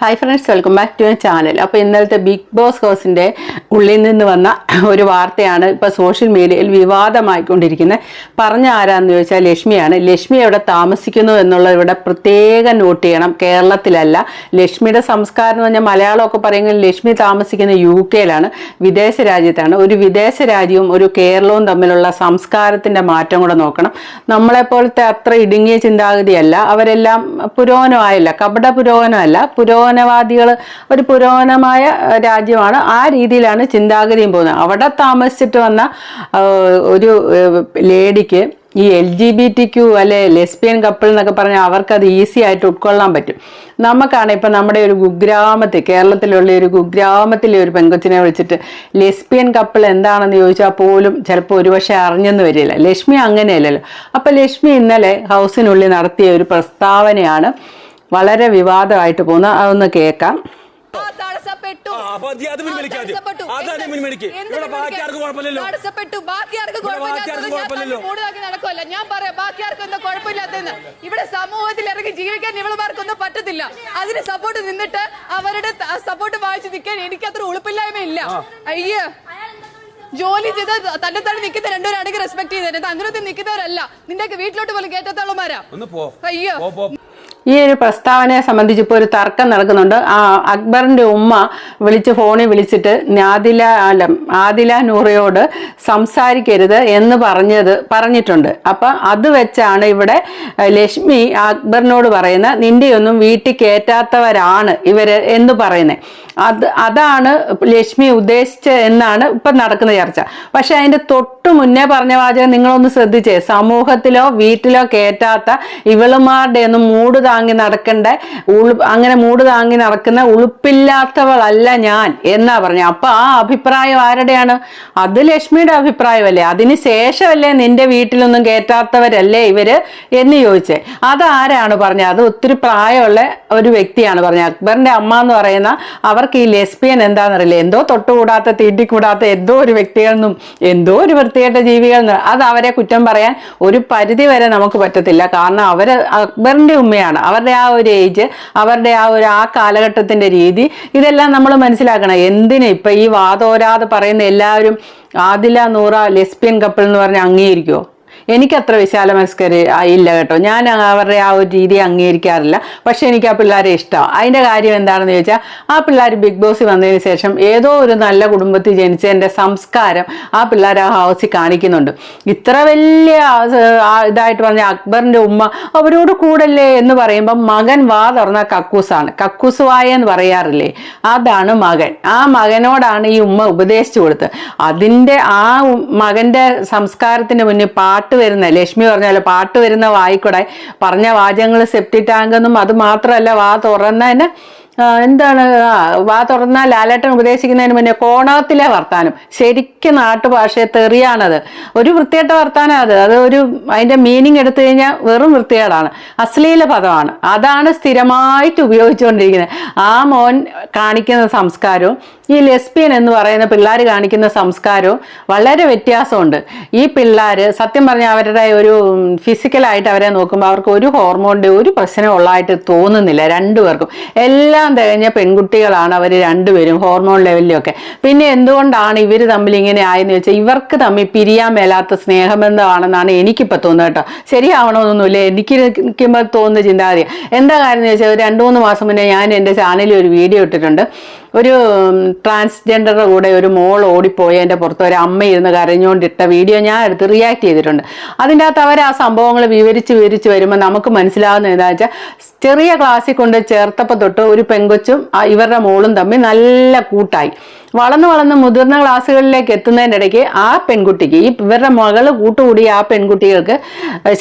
Hi friends welcome back to my channel അപ്പോൾ ഇന്നലത്തെ big boss ഹൗസിന്റെ ഉള്ളിൽ നിന്ന് വന്ന ഒരു വാർത്തയാണ് ഇപ്പോൾ സോഷ്യൽ മീഡിയയിൽ വിവാദമായിക്കൊണ്ടിരിക്കുന്നത് പറഞ്ഞ ആരാന്ന് ചോദിച്ചാൽ ലക്ഷ്മിയാണ്. ലക്ഷ്മി എവിടെ താമസിക്കുന്നു എന്നുള്ള ഇവിടെ പ്രത്യേകം നോട്ട് ചെയ്യണം. കേരളത്തിലല്ല. ലക്ഷ്മിയുടെ സംസ്കാരം എന്ന് പറഞ്ഞാൽ മലയാളമൊക്കെ പറയുമെങ്കിൽ ലക്ഷ്മി താമസിക്കുന്ന യു കെയിലാണ്. വിദേശ രാജ്യത്താണ്. ഒരു വിദേശ രാജ്യവും ഒരു കേരളവും തമ്മിലുള്ള സംസ്കാരത്തിന്റെ മാറ്റം കൂടെ നോക്കണം. നമ്മളെപ്പോലത്തെ അത്ര ഇടുങ്ങിയ ചിന്താഗതിയല്ല. അവരെല്ലാം പുരോഗമനമായല്ല. കപട പുരോഗമനമല്ല. പുരോഗമനവാദികൾ ഒരു പുരോഗമനമായ രാജ്യമാണ്. ആ രീതിയിലാണ് ചിന്താഗതിയും പോകുന്നത്. അവിടെ താമസിച്ചിട്ട് വന്ന ഒരു ലേഡിക്ക് ഈ L G B T Q അല്ലെ ലെസ്ബിയൻ കപ്പിൾ എന്നൊക്കെ പറഞ്ഞാൽ അവർക്കത് ഈസി ആയിട്ട് ഉൾക്കൊള്ളാൻ പറ്റും. നമുക്കാണ് ഇപ്പം നമ്മുടെ ഒരു കുഗ്രാമത്തിൽ കേരളത്തിലുള്ള ഒരു കുഗ്രാമത്തിലെ ഒരു പെങ്കൊച്ചിനെ വിളിച്ചിട്ട് ലെസ്ബിയൻ കപ്പിൾ എന്താണെന്ന് ചോദിച്ചാൽ പോലും ചിലപ്പോൾ ഒരുപക്ഷെ അറിഞ്ഞെന്ന് വരില്ല. ലക്ഷ്മി അങ്ങനെയല്ലല്ലോ. അപ്പം ലക്ഷ്മി ഇന്നലെ ഹൗസിനുള്ളിൽ നടത്തിയ ഒരു പ്രസ്താവനയാണ് വളരെ വിവാദമായിട്ട് പോകുന്നു. അതൊന്ന് കേൾക്കാം. തടസ്സപ്പെട്ടു. ബാക്കി ആർക്കും ഞാൻ കുഴപ്പമില്ലല്ലോ. തമ്മിൽ കൂടുതലാക്കി നടക്കുമല്ല ഞാൻ പറയാം ബാക്കി ആർക്കും എന്താ കുഴപ്പമില്ലാത്തതെന്ന്. ഇവിടെ സമൂഹത്തിൽ ഇറങ്ങി ജീവിക്കാൻ ഇവളുമാർക്കൊന്നും പറ്റത്തില്ല. അതിന് സപ്പോർട്ട് നിന്നിട്ട് അവരുടെ സപ്പോർട്ട് വായിച്ച് നിൽക്കാൻ എനിക്ക് അത്ര ഉളുപ്പില്ലായ്മ ഇല്ല അയ്യേ. ജോലി ചെയ്ത് തന്നെ തന്നെ നിൽക്കുന്ന രണ്ടുപേരാണെങ്കിൽ റെസ്പെക്ട് ചെയ്തേ അങ്ങനത്തെ നിൽക്കുന്നവരല്ല. നിന്റെ വീട്ടിലോട്ട് പോലും കേട്ടത്തോളമാരാ ഒന്ന് പോ. അയ്യോ. പോ പോ. ഈ ഒരു പ്രസ്താവനയെ സംബന്ധിച്ച് ഇപ്പോൾ ഒരു തർക്കം നടക്കുന്നുണ്ട്. ആ അക്ബറിന്റെ ഉമ്മ വിളിച്ച് ഫോണിൽ വിളിച്ചിട്ട് ആദില അല്ല ആദില നൂറയോട് സംസാരിക്കരുത് എന്ന് പറഞ്ഞത് പറഞ്ഞിട്ടുണ്ട്. അപ്പം അത് വെച്ചാണ് ഇവിടെ ലക്ഷ്മി അക്ബറിനോട് പറയുന്ന നിന്റെയൊന്നും വീട്ടിൽ കയറ്റാത്തവരാണ് ഇവർ എന്ന് പറയുന്നത് അത് അതാണ് ലക്ഷ്മി ഉദ്ദേശിച്ച എന്നാണ് ഇപ്പം നടക്കുന്ന ചർച്ച. പക്ഷെ അതിന്റെ തൊട്ട് മുന്നേ പറഞ്ഞ വാചകം നിങ്ങളൊന്ന് ശ്രദ്ധിച്ചേ. സമൂഹത്തിലോ വീട്ടിലോ കയറ്റാത്ത ഇവളുമാരുടെ ഒന്നും മൂട് താങ്ങി നടക്കേണ്ട? ഉളു അങ്ങനെ മൂട് താങ്ങി നടക്കുന്ന ഉളുപ്പില്ലാത്തവളല്ല ഞാൻ എന്നാ പറഞ്ഞു? അപ്പൊ ആ അഭിപ്രായം ആരുടെയാണ്? അത് ലക്ഷ്മിയുടെ അഭിപ്രായമല്ലേ. അതിന് ശേഷമല്ലേ നിന്റെ വീട്ടിലൊന്നും കേറ്റാത്തവരല്ലേ ഇവർ എന്ന് ചോദിച്ചേ. അതാരാണ് പറഞ്ഞത് അത് ഒത്തിരി പ്രായമുള്ള ഒരു വ്യക്തിയാണ് പറഞ്ഞത് അക്ബറിന്റെ അമ്മ എന്ന് പറയുന്ന അവർക്ക് ഈ ലെസ്ബിയൻ എന്താണെന്നറിയില്ല എന്തോ തൊട്ടുകൂടാത്ത തീട്ടിക്കൂടാത്ത എന്തോ ഒരു വ്യക്തികളെന്നും എന്തോ ഒരു വൃത്തികെട്ട ജീവികളെന്ന് അത് അവരെ കുറ്റം പറയാൻ ഒരു പരിധി വരെ നമുക്ക് പറ്റത്തില്ല. കാരണം അവർ അക്ബറിന്റെ ഉമ്മയാണ്. അവരുടെ ആ ഒരു ഏജ് അവരുടെ ആ ഒരു ആ കാലഘട്ടത്തിന്റെ രീതി ഇതെല്ലാം നമ്മൾ മനസ്സിലാക്കണം. എന്തിന് ഇപ്പൊ ഈ വാതോരാതെ പറയുന്ന എല്ലാവരും ആദില നൂറ ലെസ്ബിയൻ കപ്പിൾ എന്ന് പറഞ്ഞ് അംഗീകരിക്കുമോ എനിക്കത്ര വിശാല മനസ്കര് ഇല്ല കേട്ടോ. ഞാൻ അവരുടെ ആ ഒരു രീതി അംഗീകരിക്കാറില്ല. പക്ഷെ എനിക്ക് ആ പിള്ളേരെ ഇഷ്ടമാണ് അതിന്റെ കാര്യം എന്താണെന്ന് ചോദിച്ചാൽ ആ പിള്ളേർ ബിഗ് ബോസ് വന്നതിന് ശേഷം ഏതോ ഒരു നല്ല കുടുംബത്തിൽ ജനിച്ച എന്റെ സംസ്കാരം ആ പിള്ളേർ ആ ഹൗസിൽ കാണിക്കുന്നുണ്ട്. ഇത്ര വലിയ ഇതായിട്ട് പറഞ്ഞ അക്ബറിന്റെ ഉമ്മ അവരോട് കൂടല്ലേ എന്ന് പറയുമ്പോൾ മകൻ വാ തുറന്ന കക്കൂസാണ്. കക്കൂസ് വായ എന്ന് പറയാറില്ലേ? അതാണ് മകൻ. ആ മകനോടാണ് ഈ ഉമ്മ ഉപദേശിച്ചു കൊടുത്തത്. അതിന്റെ ആ മകന്റെ സംസ്കാരത്തിന് മുന്നിൽ പാട്ട് വരുന്ന. ലക്ഷ്മി പറഞ്ഞാലോ പാട്ട് വരുന്ന വായിക്കൂടെ? പറഞ്ഞ വാചകങ്ങൾ സെപ്റ്റി ടാങ്കെന്നും അത് മാത്രമല്ല വാ തുറന്നതിന് എന്താണ് വാ തുറന്നാൽ ലാലേട്ടൻ ഉപദേശിക്കുന്നതിന് മുന്നേ കോണകത്തിലെ വർത്താനം. ശരിക്കും നാട്ടുഭാഷയെ തെറിയാണത്. ഒരു വൃത്തികെട്ട വർത്താനം അത്. അത് ഒരു അതിന്റെ മീനിങ് എടുത്തു കഴിഞ്ഞാൽ വെറും വൃത്തികേടാണ്. അശ്ലീല പദമാണ്. അതാണ് സ്ഥിരമായിട്ട് ഉപയോഗിച്ചുകൊണ്ടിരിക്കുന്നത്. ആ മോൻ കാണിക്കുന്ന സംസ്കാരവും ഈ ലെസ്ബിയൻ എന്ന് പറയുന്ന പിള്ളേർ കാണിക്കുന്ന സംസ്കാരവും വളരെ വ്യത്യാസമുണ്ട്. ഈ പിള്ളേർ സത്യം പറഞ്ഞാൽ അവരുടെ ഒരു ഫിസിക്കലായിട്ട് അവരെ നോക്കുമ്പോൾ അവർക്ക് ഒരു ഹോർമോണിന്റെ ഒരു പ്രശ്നം ഉള്ളതായിട്ട് തോന്നുന്നില്ല രണ്ടുപേർക്കും എല്ലാം തികഞ്ഞ പെൺകുട്ടികളാണ് അവർ രണ്ടുപേരും ഹോർമോൺ ലെവലിലൊക്കെ പിന്നെ എന്തുകൊണ്ടാണ് ഇവർ തമ്മിൽ ഇങ്ങനെ ആയെന്ന് വെച്ചാൽ ഇവർക്ക് തമ്മിൽ പിരിയാൻ മേലാത്ത സ്നേഹബന്ധമാണെന്നാണ് എനിക്കിപ്പോൾ തോന്നുന്നത് കേട്ടോ. ശരിയാവണമെന്നൊന്നുമില്ല എനിക്ക് നിൽക്കുമ്പോൾ തോന്നുന്ന ചിന്താഗതി എന്താ കാര്യം എന്ന് വെച്ചാൽ രണ്ട് മൂന്ന് മാസം മുന്നേ ഞാൻ എന്റെ ചാനലിൽ ഒരു വീഡിയോ ഇട്ടിട്ടുണ്ട്. ഒരു ട്രാൻസ്ജെൻഡറുടെ കൂടെ ഒരു മോൾ ഓടിപ്പോയി എന്റെ പുറത്ത് ഒരു അമ്മ ഇരുന്ന് കരഞ്ഞുകൊണ്ടിട്ട വീഡിയോ ഞാൻ എടുത്ത് റിയാക്ട് ചെയ്തിട്ടുണ്ട്. അതിന്റെ അകത്ത് അവർ ആ സംഭവങ്ങൾ വിവരിച്ച് വിവരിച്ച് വരുമ്പോൾ നമുക്ക് മനസ്സിലാവുന്ന എന്താ വെച്ചാൽ ചെറിയ ക്ലാസ്സിൽ കൊണ്ട് ചേർത്തപ്പോൾ തൊട്ട് ഒരു പെങ്കൊച്ചും ഇവരുടെ മോളും തമ്മിൽ നല്ല കൂട്ടായി. വളർന്ന് വളർന്ന് മുതിർന്ന ക്ലാസ്സുകളിലേക്ക് എത്തുന്നതിനിടയ്ക്ക് ആ പെൺകുട്ടിക്ക് ഈ ഇവരുടെ മകൾ കൂട്ടുകൂടിയ ആ പെൺകുട്ടികൾക്ക്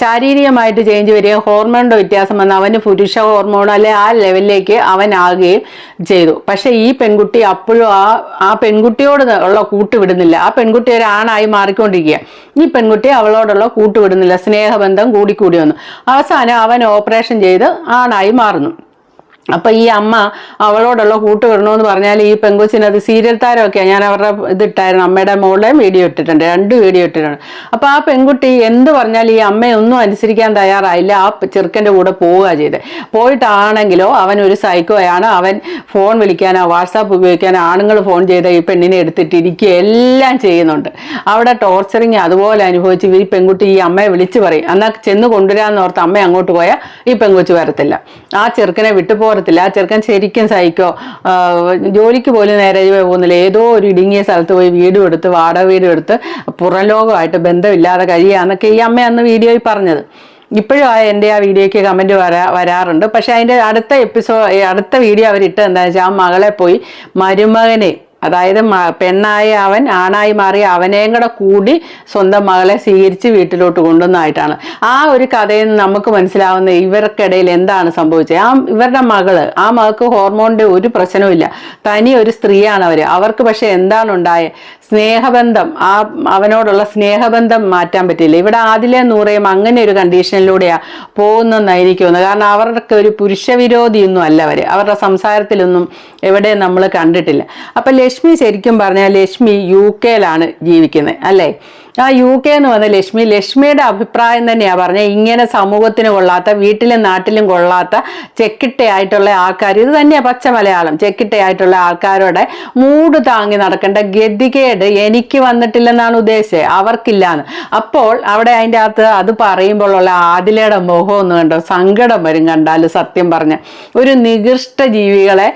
ശാരീരികമായിട്ട് ചേഞ്ച് വരികയും ഹോർമോണിന്റെ വ്യത്യാസം വന്ന് അവന് പുരുഷ ഹോർമോൺ അല്ലെ ആ ലെവലിലേക്ക് അവനാകുകയും ചെയ്തു. പക്ഷെ ഈ പെൺകുട്ടി അപ്പോഴും ആ ആ പെൺകുട്ടിയോട് ഉള്ള കൂട്ടുവിടുന്നില്ല ആ പെൺകുട്ടി ഒരു ആണായി മാറിക്കൊണ്ടിരിക്കുക ഈ പെൺകുട്ടി അവളോടുള്ള കൂട്ടുവിടുന്നില്ല സ്നേഹബന്ധം കൂടിക്കൂടി വന്നു. അവസാനം അവൻ ഓപ്പറേഷൻ ചെയ്ത് ആണായി മാറുന്നു. അപ്പൊ ഈ അമ്മ അവളോടുള്ള കൂട്ട് വിടണമെന്ന് പറഞ്ഞാൽ ഈ പെങ്കൊച്ചിന് അത് സീരിയൽ താരമൊക്കെയാണ് ഞാൻ അവരുടെ ഇതിട്ടായിരുന്നു. അമ്മയുടെ മോളുടെയും വീഡിയോ ഇട്ടിട്ടുണ്ട്. രണ്ട് വീഡിയോ ഇട്ടിട്ടുണ്ട്. അപ്പൊ ആ പെൺകുട്ടി എന്ത് പറഞ്ഞാൽ ഈ അമ്മയൊന്നും അനുസരിക്കാൻ തയ്യാറായില്ല. ആ ചെറുക്കന്റെ കൂടെ പോവുക ചെയ്ത്. പോയിട്ടാണെങ്കിലോ അവൻ ഒരു സൈക്കോയാണ് അവൻ ഫോൺ വിളിക്കാനോ വാട്സാപ്പ് ഉപയോഗിക്കാനോ ആണുങ്ങൾ ഫോൺ ചെയ്ത ഈ പെണ്ണിനെ എടുത്തിട്ട് ഇരിക്കുക എല്ലാം ചെയ്യുന്നുണ്ട്. അവിടെ ടോർച്ചറിങ് അതുപോലെ അനുഭവിച്ച് ഈ പെൺകുട്ടി ഈ അമ്മയെ വിളിച്ചു പറയും. എന്നാൽ ചെന്ന് കൊണ്ടുവരാമെന്ന് ഓർത്ത് അമ്മ അങ്ങോട്ട് പോയാൽ ഈ പെൺകൊച്ച് വരത്തില്ല. ആ ചെറുക്കനെ വിട്ടു പോരത്തില്ല ആ ചെറുക്കൻ ശരിക്കും സഹിക്കോ. ജോലിക്ക് പോലും നേരെ പോകുന്നില്ല. ഏതോ ഒരു ഇടുങ്ങിയ സ്ഥലത്ത് പോയി വീടും എടുത്ത് വാടക വീടും എടുത്ത് പുറം ലോകമായിട്ട് ബന്ധമില്ലാതെ കഴിയാന്നൊക്കെ ഈ അമ്മ അന്ന് വീഡിയോയിൽ പറഞ്ഞത്. ഇപ്പോഴും ആ എന്റെ ആ വീഡിയോയ്ക്ക് കമന്റ് വരാ വരാറുണ്ട്. പക്ഷേ അതിന്റെ അടുത്ത എപ്പിസോഡ് അടുത്ത വീഡിയോ അവരിട്ട് എന്താണെന്ന് വെച്ചാൽ ആ മകളെ പോയി മരുമകനെ അതായത് പെണ്ണായ അവൻ ആണായി മാറിയ അവനെയും കൂടെ കൂടി സ്വന്തം മകളെ സ്വീകരിച്ച് വീട്ടിലോട്ട് കൊണ്ടുവന്നതായിട്ടാണ്. ആ ഒരു കഥയിൽ നിന്ന് നമുക്ക് മനസ്സിലാവുന്ന ഇവർക്കിടയിൽ എന്താണ് സംഭവിച്ചത്? ആ ഇവരുടെ മകൾ ആ മകൾക്ക് ഹോർമോണിന്റെ ഒരു പ്രശ്നവുമില്ല തനി ഒരു സ്ത്രീയാണ് അവർ. അവർക്ക് പക്ഷെ എന്താണ് ഉണ്ടായത് സ്നേഹബന്ധം. ആ അവനോടുള്ള സ്നേഹബന്ധം മാറ്റാൻ പറ്റില്ല ഇവിടെ ആദിലെ നൂറയും അങ്ങനെ ഒരു കണ്ടീഷനിലൂടെയാ പോകുന്നതെന്ന് എനിക്ക് തോന്നുന്നത് കാരണം അവർക്ക് ഒരു പുരുഷവിരോധിയൊന്നും അല്ല അവർ. അവരുടെ സംസാരത്തിലൊന്നും എവിടെ നമ്മൾ കണ്ടിട്ടില്ല. അപ്പൊ ലക്ഷ്മി ശരിക്കും പറഞ്ഞാൽ ലക്ഷ്മി യു കെയിലാണ് ജീവിക്കുന്നത് അല്ലേ? ആ യു കെ എന്ന് പറഞ്ഞ ലക്ഷ്മി ലക്ഷ്മിയുടെ അഭിപ്രായം തന്നെയാണ് പറഞ്ഞത് ഇങ്ങനെ സമൂഹത്തിന് കൊള്ളാത്ത വീട്ടിലും നാട്ടിലും കൊള്ളാത്ത ചെക്കിട്ടയായിട്ടുള്ള ആൾക്കാർ ഇത് തന്നെയാണ് പച്ച മലയാളം. ചെക്കിട്ടയായിട്ടുള്ള ആൾക്കാരുടെ മൂട് താങ്ങി നടക്കേണ്ട ഗതികേട് എനിക്ക് വന്നിട്ടില്ലെന്നാണ് ഉദ്ദേശിച്ചത്. അവർക്കില്ലാന്ന്. അപ്പോൾ അവിടെ അതിന്റെ അകത്ത് അത് പറയുമ്പോഴുള്ള ആദിലയുടെ മുഖം ഒന്ന് കണ്ടോ? സങ്കടം വരും കണ്ടാൽ സത്യം പറഞ്ഞ. ഒരു നികൃഷ്ട ജീവികളെ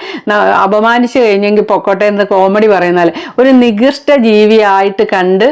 അപമാനിച്ചു കഴിഞ്ഞെങ്കിൽ പൊക്കോട്ടെ എന്ന് കോമഡി പറയുന്നാൽ ഒരു നികൃഷ്ട ജീവിയായിട്ട് കണ്ട്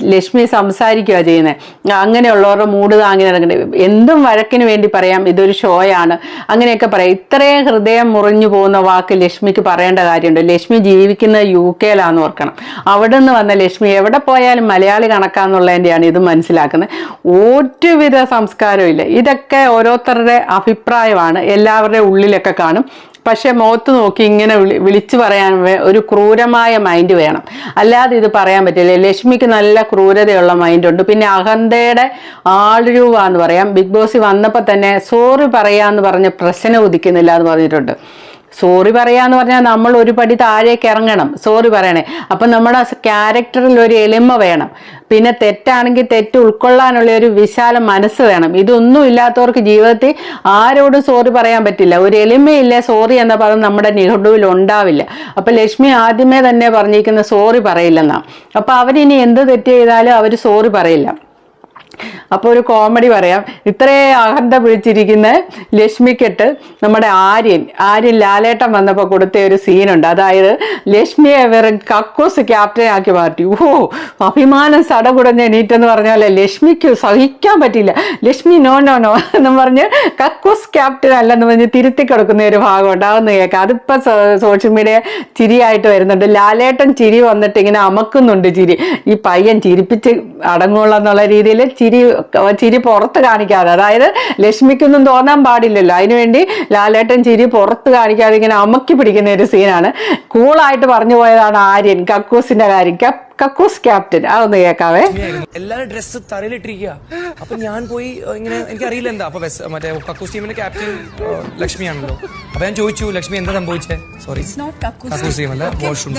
ലക്ഷ്മി സംസാരിക്കുക ചെയ്യുന്നത് അങ്ങനെയുള്ളവരുടെ മൂട് താങ്ങി നടക്കുന്നത് എന്തും വഴക്കിന് വേണ്ടി പറയാം. ഇതൊരു ഷോയാണ്. അങ്ങനെയൊക്കെ പറയാം. ഇത്രയും ഹൃദയം മുറിഞ്ഞു പോകുന്ന വാക്ക് ലക്ഷ്മിക്ക് പറയേണ്ട കാര്യമുണ്ട്. ലക്ഷ്മി ജീവിക്കുന്ന യു കെയിലാന്ന് ഓർക്കണം. അവിടെ നിന്ന് വന്ന ലക്ഷ്മി എവിടെ പോയാലും മലയാളി കണക്കാന്നുള്ളതിന്റെയാണ് ഇത് മനസ്സിലാക്കുന്നത്. ഒരുവിധ സംസ്കാരവും ഇല്ല. ഇതൊക്കെ ഓരോരുത്തരുടെ അഭിപ്രായമാണ്. എല്ലാവരുടെ ഉള്ളിലൊക്കെ കാണും. പക്ഷെ മോത്ത് നോക്കി ഇങ്ങനെ വിളി വിളിച്ചു പറയാൻ ഒരു ക്രൂരമായ മൈൻഡ് വേണം. അല്ലാതെ ഇത് പറയാൻ പറ്റില്ല. ലക്ഷ്മിക്ക് നല്ല ക്രൂരതയുള്ള മൈൻഡുണ്ട് പിന്നെ അഹന്തയുടെ ആൾരൂപ എന്ന് പറയാം. ബിഗ് ബോസ് വന്നപ്പോൾ തന്നെ സോറി പറയാന്ന് പറഞ്ഞ് പ്രശ്നം ഉദിക്കുന്നില്ല എന്ന് പറഞ്ഞിട്ടുണ്ട്. സോറി പറയാന്ന് പറഞ്ഞാൽ നമ്മൾ ഒരു പടി താഴേക്ക് ഇറങ്ങണം. സോറി പറയണേ. അപ്പം നമ്മുടെ ക്യാരക്ടറിൽ ഒരു എളിമ വേണം. പിന്നെ തെറ്റാണെങ്കിൽ തെറ്റ് ഉൾക്കൊള്ളാനുള്ള ഒരു വിശാല മനസ്സ് വേണം. ഇതൊന്നും ഇല്ലാത്തവർക്ക് ജീവിതത്തിൽ ആരോടും സോറി പറയാൻ പറ്റില്ല. ഒരു എളിമയില്ല സോറി എന്ന പദം നമ്മുടെ നിഘണ്ടുവിൽ ഉണ്ടാവില്ല. അപ്പൊ ലക്ഷ്മി ആദ്യമേ തന്നെ പറഞ്ഞിരിക്കുന്ന സോറി പറയില്ലെന്നാ. അപ്പൊ അവരിനി എന്ത് തെറ്റ് ചെയ്താലും അവർ സോറി പറയില്ല. അപ്പോൾ ഒരു കോമഡി പറയാം. ഇത്രേ അഹന്ത പിടിച്ചിരിക്കുന്ന ലക്ഷ്മിക്കെട്ട് നമ്മുടെ ആര്യൻ ആര്യൻ ലാലേട്ടൻ വന്നപ്പോൾ കൊടുത്ത ഒരു സീനുണ്ട് അതായത് ലക്ഷ്മിയെ വെറും കക്കൂസ് ക്യാപ്റ്റൻ ആക്കി മാറ്റി. ഓ അഭിമാനം സടകുടഞ്ഞ് എണീറ്റെന്ന് പറഞ്ഞാൽ ലക്ഷ്മിക്ക് സഹിക്കാൻ പറ്റില്ല. ലക്ഷ്മി നോ നോ നോ എന്ന് പറഞ്ഞ് കക്കൂസ് ക്യാപ്റ്റൻ അല്ലെന്ന് പറഞ്ഞ് തിരുത്തി കൊടുക്കുന്ന ഒരു ഭാഗം ഉണ്ടാവുന്ന കേൾക്കാം. അതിപ്പോൾ സോഷ്യൽ മീഡിയ ചിരിയായിട്ട് വരുന്നുണ്ട്. ലാലേട്ടൻ ചിരി വന്നിട്ട് ഇങ്ങനെ അമക്കുന്നുണ്ട് ചിരി. ഈ പയ്യൻ ചിരിപ്പിച്ച് അടങ്ങുള്ള എന്നുള്ള രീതിയിൽ ചിരി ചിരി പുറത്ത് കാണിക്കാതെ. അതായത് ലക്ഷ്മിക്കൊന്നും തോന്നാൻ പാടില്ലല്ലോ. അതിനുവേണ്ടി ലാലേട്ടൻ ചിരി പുറത്ത് കാണിക്കാതെ ഇങ്ങനെ അമക്കി പിടിക്കുന്ന ഒരു സീനാണ്. കൂളായിട്ട് പറഞ്ഞു പോയതാണ് ആര്യൻ. കക്കൂസിന്റെ കാര്യം. കക്കൂസ് ക്യാപ്റ്റൻ. അതൊന്ന് കേൾക്കാവേ. എല്ലാരും എല്ലാവരും ഡ്രസ്സ് തറയിലിട്ടിരിക്കുക അപ്പൊ ഞാൻ പോയി ഇങ്ങനെ എനിക്ക് അറിയില്ല എന്താ. അപ്പൊ മറ്റേ കക്കൂസ് ടീമിന്റെ ക്യാപ്റ്റൻ ലക്ഷ്മിയാണല്ലോ. അപ്പൊ ഞാൻ ചോദിച്ചു ലക്ഷ്മി എന്താ സംഭവിച്ചേ? സോറി. കക്കൂസ്. ടീം അല്ല വാഷ്റൂം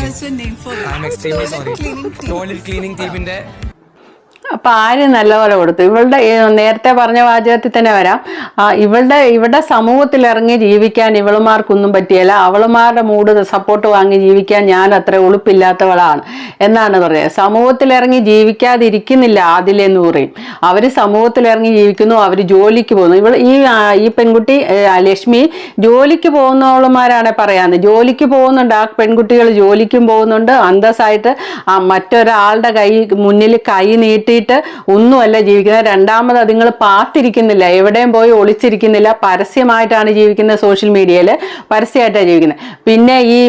ടീം. ടോയ്ലറ്റ് ക്ലീനിങ് ടീമിന്റെ അപ്പൊ ആര് നല്ലപോലെ കൊടുത്തു? ഇവളുടെ നേരത്തെ പറഞ്ഞ വാചകത്തിൽ തന്നെ വരാം. ഇവളുടെ ഇവിടെ സമൂഹത്തിൽ ഇറങ്ങി ജീവിക്കാൻ ഇവളുമാർക്കൊന്നും പറ്റിയല്ല. അവളുമാരുടെ മൂട് സപ്പോർട്ട് വാങ്ങി ജീവിക്കാൻ ഞാൻ അത്ര ഉളുപ്പില്ലാത്തവളാണ്. എന്നാണ് പറയുന്നത് സമൂഹത്തിൽ ഇറങ്ങി ജീവിക്കാതിരിക്കുന്നില്ല ആദിലെന്ന് പറയും. അവർ സമൂഹത്തിൽ ഇറങ്ങി ജീവിക്കുന്നു അവർ ജോലിക്ക് പോകുന്നു. ഇവൾ ഈ ഈ പെൺകുട്ടി ലക്ഷ്മി ജോലിക്ക് പോകുന്നവളുമാരാണ് പറയാന്ന്. ജോലിക്ക് പോകുന്നുണ്ട്. ആ പെൺകുട്ടികൾ ജോലിക്കും പോകുന്നുണ്ട്. അന്തസ്സായിട്ട് മറ്റൊരാളുടെ കൈ മുന്നിൽ കൈ നീട്ടിയിട്ട് ഒന്നുമല്ല ജീവിക്കുന്നത്. രണ്ടാമത് അതുങ്ങൾ പാത്തിരിക്കുന്നില്ല എവിടെയും പോയി ഒളിച്ചിരിക്കുന്നില്ല. പരസ്യമായിട്ടാണ് ജീവിക്കുന്നത് സോഷ്യൽ മീഡിയയിൽ പരസ്യമായിട്ടാണ് ജീവിക്കുന്നത്. പിന്നെ ഈ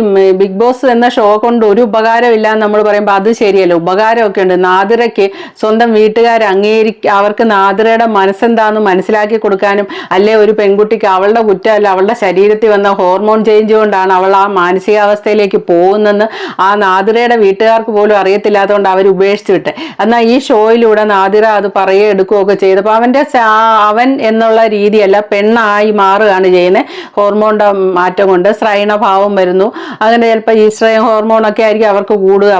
ബിഗ് ബോസ് എന്ന ഷോ കൊണ്ട് ഒരു ഉപകാരം ഇല്ല എന്ന് നമ്മൾ പറയുമ്പോൾ അത് ശരിയല്ല. ഉപകാരമൊക്കെ ഉണ്ട്. നാദിരയ്ക്ക് സ്വന്തം വീട്ടുകാർ അംഗീകരി അവർക്ക് നാദിറയുടെ മനസ്സെന്താന്ന് മനസ്സിലാക്കി കൊടുക്കാനും അല്ലെ ഒരു പെൺകുട്ടിക്ക് അവളുടെ കുറ്റമല്ല അവളുടെ ശരീരത്തിൽ വന്ന ഹോർമോൺ ചേഞ്ച് കൊണ്ടാണ് അവൾ ആ മാനസികാവസ്ഥയിലേക്ക് പോകുന്നതെന്ന് ആ നാദിരയുടെ വീട്ടുകാർക്ക് പോലും അറിയത്തില്ലാത്തതുകൊണ്ട് അവർ ഉപേക്ഷിച്ചു വിട്ടെ. എന്നാൽ ഈ ഷോയിൽ ഫോണിലൂടെ നാദിറ അത് പറയുക എടുക്കുകയൊക്കെ ചെയ്തപ്പോൾ അവന്റെ അവൻ എന്നുള്ള രീതിയല്ല പെണ്ണായി മാറുകയാണ് ചെയ്യുന്നത് ഹോർമോണിന്റെ മാറ്റം കൊണ്ട് ശ്രൈണഭാവം വരുന്നു. അങ്ങനെ ചിലപ്പോൾ ഈസ്ട്രയൻ ഹോർമോണൊക്കെ ആയിരിക്കും അവർക്ക് കൂടുക.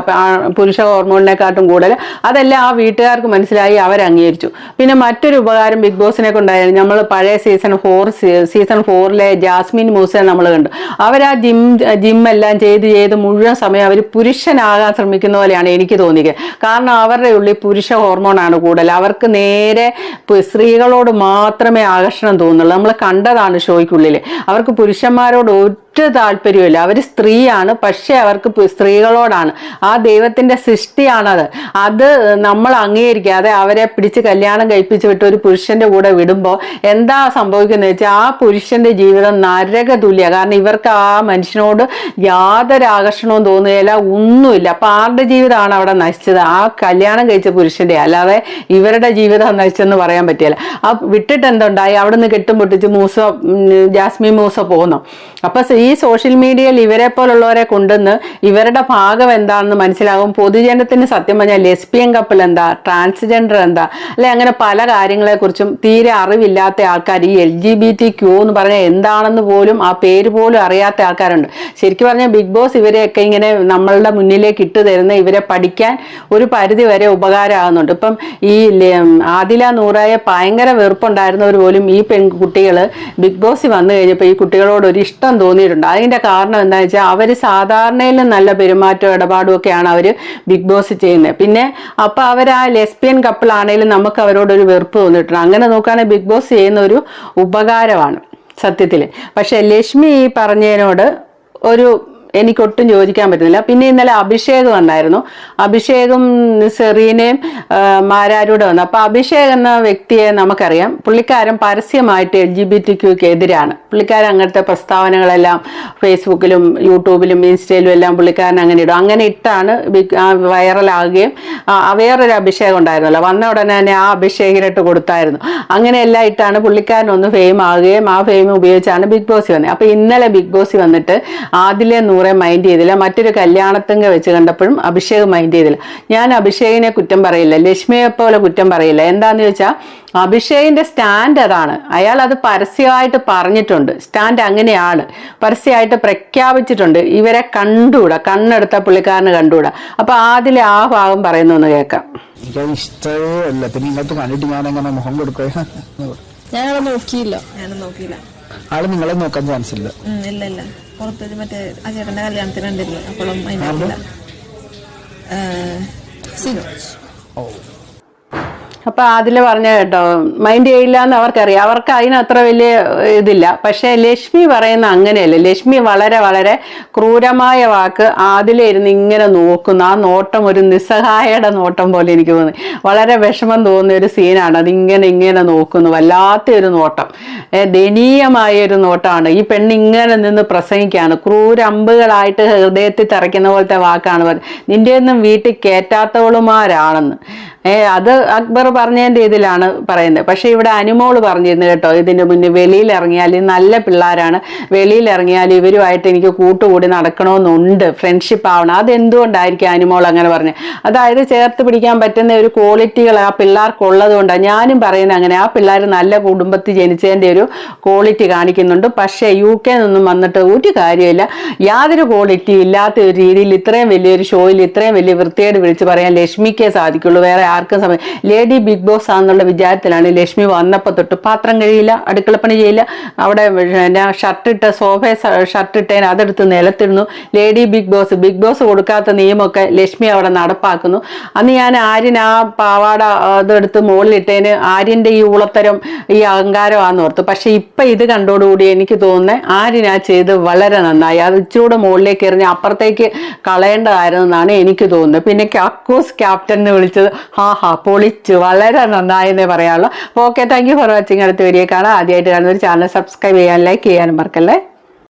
പുരുഷ ഹോർമോണിനെക്കാട്ടും കൂടുതൽ. അതെല്ലാം ആ വീട്ടുകാർക്ക് മനസ്സിലായി അവർ അംഗീകരിച്ചു. പിന്നെ മറ്റൊരു ഉപകാരം ബിഗ് ബോസിനെ കൊണ്ടായിരുന്നു നമ്മൾ പഴയ സീസൺ ഫോർ സീസൺ ഫോറിലെ ജാസ്മിൻ മൂസെ നമ്മൾ കണ്ടു. അവർ ആ ജിം ജിം എല്ലാം ചെയ്ത് ചെയ്ത് മുഴുവൻ സമയം അവർ പുരുഷനാകാൻ ശ്രമിക്കുന്ന പോലെയാണ് എനിക്ക് തോന്നിയത്. കാരണം അവരുടെ ഉള്ളിൽ പുരുഷ ഹോർമോണാണ് കൂടുതൽ. അവർക്ക് നേരെ സ്ത്രീകളോട് മാത്രമേ ആകർഷണം തോന്നുള്ളൂ. നമ്മൾ കണ്ടതാണ് ഷോയ്ക്കുള്ളിൽ അവർക്ക് പുരുഷന്മാരോട് ഒറ്റ താല്പര്യമില്ല അവർ സ്ത്രീയാണ് പക്ഷേ അവർക്ക് സ്ത്രീകളോടാണ്. ആ ദൈവത്തിന്റെ സൃഷ്ടിയാണത്. അത് നമ്മൾ അംഗീകരിക്കാതെ അവരെ പിടിച്ച് കല്യാണം കഴിപ്പിച്ച് വിട്ട് ഒരു പുരുഷന്റെ കൂടെ വിടുമ്പോൾ എന്താ സംഭവിക്കുന്നത് വെച്ചാൽ ആ പുരുഷന്റെ ജീവിതം നരക തുല്യ. കാരണം ഇവർക്ക് ആ മനുഷ്യനോട് യാതൊരു ആകർഷണവും തോന്നുകയില്ല ഒന്നുമില്ല. അപ്പൊ ആരുടെ ജീവിതമാണ് അവിടെ നശിച്ചത്? ആ കല്യാണം കഴിച്ച പുരുഷന്റെ. അല്ലാതെ ഇവരുടെ ജീവിതം നശിച്ചെന്ന് പറയാൻ പറ്റില്ല. ആ വിട്ടിട്ട് എന്തുണ്ടായി അവിടെ നിന്ന് കെട്ടും പൊട്ടിച്ച് മൂസ ജാസ്മി മൂസ പോകുന്നു അപ്പൊ സോഷ്യൽ മീഡിയയിൽ ഇവരെ പോലുള്ളവരെ കൊണ്ടുവന്ന് ഇവരുടെ ഭാഗം എന്താണെന്ന് മനസ്സിലാകും. പൊതുജനത്തിന് സത്യം പറഞ്ഞാൽ ലെസ്ബിയൻ കപ്പിൾ എന്താ ട്രാൻസ്ജെൻഡർ എന്താ അല്ലെ അങ്ങനെ പല കാര്യങ്ങളെക്കുറിച്ചും തീരെ അറിവില്ലാത്ത ആൾക്കാർ ഈ L G B T Q എന്ന് പറഞ്ഞാൽ എന്താണെന്ന് പോലും ആ പേര് പോലും അറിയാത്ത ആൾക്കാരുണ്ട്. ശരിക്കും പറഞ്ഞാൽ ബിഗ് ബോസ് ഇവരെയൊക്കെ ഇങ്ങനെ നമ്മളുടെ മുന്നിലേക്ക് ഇട്ട് തരുന്ന ഇവരെ പഠിക്കാൻ ഒരു പരിധി വരെ ഉപകാരമാകുന്നുണ്ട്. ഇപ്പം ഈ ആദില നൂറായ ഭയങ്കര വെറുപ്പുണ്ടായിരുന്നവർ പോലും ഈ പെൺകുട്ടികൾ ബിഗ് ബോസിൽ വന്നു കഴിഞ്ഞപ്പോൾ ഈ കുട്ടികളോട് ഒരു ഇഷ്ടം തോന്നിയിട്ടുണ്ട്. അതിന്റെ കാരണം എന്താണെന്ന് വെച്ചാൽ അവർ സാധാരണയിലും നല്ല പെരുമാറ്റവും ഇടപാടും ഒക്കെയാണ് അവർ ബിഗ് ബോസ് ചെയ്യുന്നത് പിന്നെ അപ്പൊ അവർ ആ ലെസ്ബിയൻ കപ്പിൾ ആണെങ്കിലും നമുക്ക് അവരോടൊരു വെറുപ്പ് തോന്നിയിട്ടുണ്ട്. അങ്ങനെ നോക്കുകയാണെങ്കിൽ ബിഗ് ബോസ് ചെയ്യുന്ന ഒരു ഉപകാരമാണ് സത്യത്തിൽ പക്ഷെ ലക്ഷ്മി ഈ പറഞ്ഞതിനോട് ഒരു എനിക്കൊട്ടും യോജിക്കാൻ പറ്റുന്നില്ല. പിന്നെ ഇന്നലെ അഭിഷേകം ഉണ്ടായിരുന്നു അഭിഷേകും സെറീനയും മാരാരൂടെ വന്നു. അപ്പൊ അഭിഷേക് എന്ന വ്യക്തിയെ നമുക്കറിയാം. പുള്ളിക്കാരൻ പരസ്യമായിട്ട് എൽ ജി ബി ടി ക്യൂക്ക് എതിരാണ്. പുള്ളിക്കാരൻ അങ്ങനത്തെ പ്രസ്താവനകളെല്ലാം ഫേസ്ബുക്കിലും യൂട്യൂബിലും ഇൻസ്റ്റയിലും എല്ലാം പുള്ളിക്കാരൻ അങ്ങനെ ഇടും. അങ്ങനെ ഇട്ടാണ് വൈറലാകുകയും വേറൊരു അഭിഷേകം ഉണ്ടായിരുന്നല്ലോ. വന്ന ഉടനെ തന്നെ ആ അഭിഷേകിനിട്ട് കൊടുത്തായിരുന്നു. അങ്ങനെ എല്ലാം ഇട്ടാണ് പുള്ളിക്കാരൻ ഒന്ന് ഫെയിം ആകുകയും ആ ഫെയിം ഉപയോഗിച്ചാണ് ബിഗ് ബോസ് വന്നത്. അപ്പൊ ഇന്നലെ ബിഗ് ബോസ് വന്നിട്ട് ആദിലെ മൈൻഡ് ചെയ്തില്ല. മറ്റൊരു കല്യാണത്തിങ്ക വെച്ച് കണ്ടപ്പോഴും അഭിഷേക് മൈൻഡ് ചെയ്തില്ല. ഞാൻ അഭിഷേകിനെ കുറ്റം പറയില്ല. ലക്ഷ്മിയെ പോലെ കുറ്റം പറയില്ല. എന്താന്ന് ചോദിച്ചാൽ അഭിഷേകിന്റെ സ്റ്റാൻഡ് അതാണ്. അയാൾ അത് പരസ്യമായിട്ട് പറഞ്ഞിട്ടുണ്ട്. സ്റ്റാൻഡ് അങ്ങനെയാണ്. പരസ്യമായിട്ട് പ്രഖ്യാപിച്ചിട്ടുണ്ട്. ഇവരെ കണ്ടുകൂടാ കണ്ണെടുത്ത പുള്ളിക്കാരന് കണ്ടുകൂടാ അപ്പൊ ആദ്യം ആ ഭാഗം പറയുന്നു കേൾക്കാം. എനിക്കത് ഇഷ്ടമേ അല്ല. പിന്നെ ഇങ്ങോട്ട് കണ്ടിട്ട് ഞാൻ എങ്ങനെ മുഖം കൊടുക്കുക ഞാൻ നോക്കിയില്ല. ഞാനും നോക്കിയില്ല. ആൾ നിങ്ങളെ നോക്കാൻ ചാൻസ് ഇല്ല. ഇല്ല ഇല്ല. പുറത്തൊരു മറ്റേ ആ ചേട്ടന്റെ കല്യാണത്തിന് ഉണ്ടല്ലോ അപ്പോഴും അതിനകത്തില്ല സിനു. അപ്പൊ അതിൽ പറഞ്ഞ കേട്ടോ മൈൻഡ് ചെയ്യില്ല എന്ന് അവർക്കറിയാം. അവർക്ക് അതിന് അത്ര വലിയ ഇതില്ല. പക്ഷെ ലക്ഷ്മി പറയുന്ന അങ്ങനെയല്ല. ലക്ഷ്മി വളരെ വളരെ ക്രൂരമായ വാക്ക് അതിലെ ഇരുന്ന് ഇങ്ങനെ നോക്കുന്ന. ആ നോട്ടം ഒരു നിസ്സഹായയുടെ നോട്ടം പോലെ എനിക്ക് തോന്നി. വളരെ വിഷമം തോന്നിയ ഒരു സീനാണ്. അതിങ്ങനെ ഇങ്ങനെ നോക്കുന്നു. വല്ലാത്ത ഒരു നോട്ടം. ദയനീയമായ ഒരു നോട്ടമാണ് ഈ പെണ്ണ് ഇങ്ങനെ നിന്ന് പ്രസംഗിക്കുകയാണ്. ക്രൂരമ്പുകളായിട്ട് ഹൃദയത്തിൽ തറയ്ക്കുന്ന പോലത്തെ വാക്കാണ് ഒന്നും വീട്ടിൽ കയറ്റാത്തവളുമാരാണെന്ന്. ഏ അത് അക്ബർ പറഞ്ഞതിന്റെ ഇതിലാണ് പറയുന്നത്. പക്ഷേ ഇവിടെ അനുമോൾ പറഞ്ഞിരുന്നു കേട്ടോ ഇതിന്റെ മുന്നേ വെളിയിൽ ഇറങ്ങിയാൽ നല്ല പിള്ളേരാണ് വെളിയിൽ ഇറങ്ങിയാൽ ഇവരുമായിട്ട് എനിക്ക് കൂട്ടുകൂടി നടക്കണമെന്നുണ്ട് ഫ്രണ്ട്ഷിപ്പ് ആവണം. അതെന്തുകൊണ്ടായിരിക്കും അനുമോൾ അങ്ങനെ പറഞ്ഞത്? അതായത് ചേർത്ത് പിടിക്കാൻ പറ്റുന്ന ഒരു ക്വാളിറ്റികൾ ആ പിള്ളേർക്കുള്ളത് കൊണ്ടാണ് ഞാനും പറയുന്നത് അങ്ങനെ ആ പിള്ളേർ നല്ല കുടുംബത്തിൽ ജനിച്ചതിന്റെ ഒരു ക്വാളിറ്റി കാണിക്കുന്നുണ്ട്. പക്ഷേ യു കെ നിന്നും വന്നിട്ട് ഒരു കാര്യമില്ല യാതൊരു ക്വാളിറ്റി ഇല്ലാത്ത ഒരു രീതിയിൽ ഇത്രയും വലിയൊരു ഷോയിൽ ഇത്രയും വലിയ വൃത്തിയോട് വിളിച്ച് പറയാൻ ലക്ഷ്മിക്കേ സാധിക്കുള്ളൂ. വേറെ ആർക്കും സമയം ലേഡി ബിഗ് ബോസ് ആണെന്നുള്ള വിചാരത്തിലാണ് ലക്ഷ്മി വന്നപ്പോൾ തൊട്ട് പാത്രം കഴിയില്ല അടുക്കളപ്പണി ചെയ്യില്ല. അവിടെ പിന്നെ ഷർട്ടിട്ട സോഫ ഷർട്ട് ഇട്ടേന് അതെടുത്ത് നിലത്തിടുന്നു. Lady big boss big boss കൊടുക്കാത്ത നിയമമൊക്കെ ലക്ഷ്മി അവിടെ നടപ്പാക്കുന്നു. അന്ന് ഞാൻ ആര്യൻ ആ പാവാട അതെടുത്ത് മുകളിലിട്ടേന് ആര്യന്റെ ഈ ഉളത്തരം ഈ അഹങ്കാരമാണെന്ന് ഓർത്തു. പക്ഷെ ഇപ്പം ഇത് കണ്ടോടുകൂടി എനിക്ക് തോന്നുന്നത് ആര്യൻ ആ ചെയ്ത് വളരെ നന്നായി. അത് ഇച്ചിരൂടെ മുകളിലേക്ക് എറിഞ്ഞ് അപ്പുറത്തേക്ക് കളയേണ്ടതായിരുന്നു എന്നാണ് എനിക്ക് തോന്നുന്നത് പിന്നെ കക്കൂസ് ക്യാപ്റ്റൻ എന്ന് വിളിച്ചത് ഹാ ഹാ പൊളിച്ചു വളരെ നന്നായി എന്നേ പറയാനുള്ളൂ okay thank you for watching അടുത്ത വീഡിയോ കാണാം. ആദ്യമായിട്ട് കാണുന്ന ഒരു ചാനൽ സബ്സ്ക്രൈബ് ചെയ്യാൻ ലൈക്ക് ചെയ്യാനും മറക്കല്ലേ?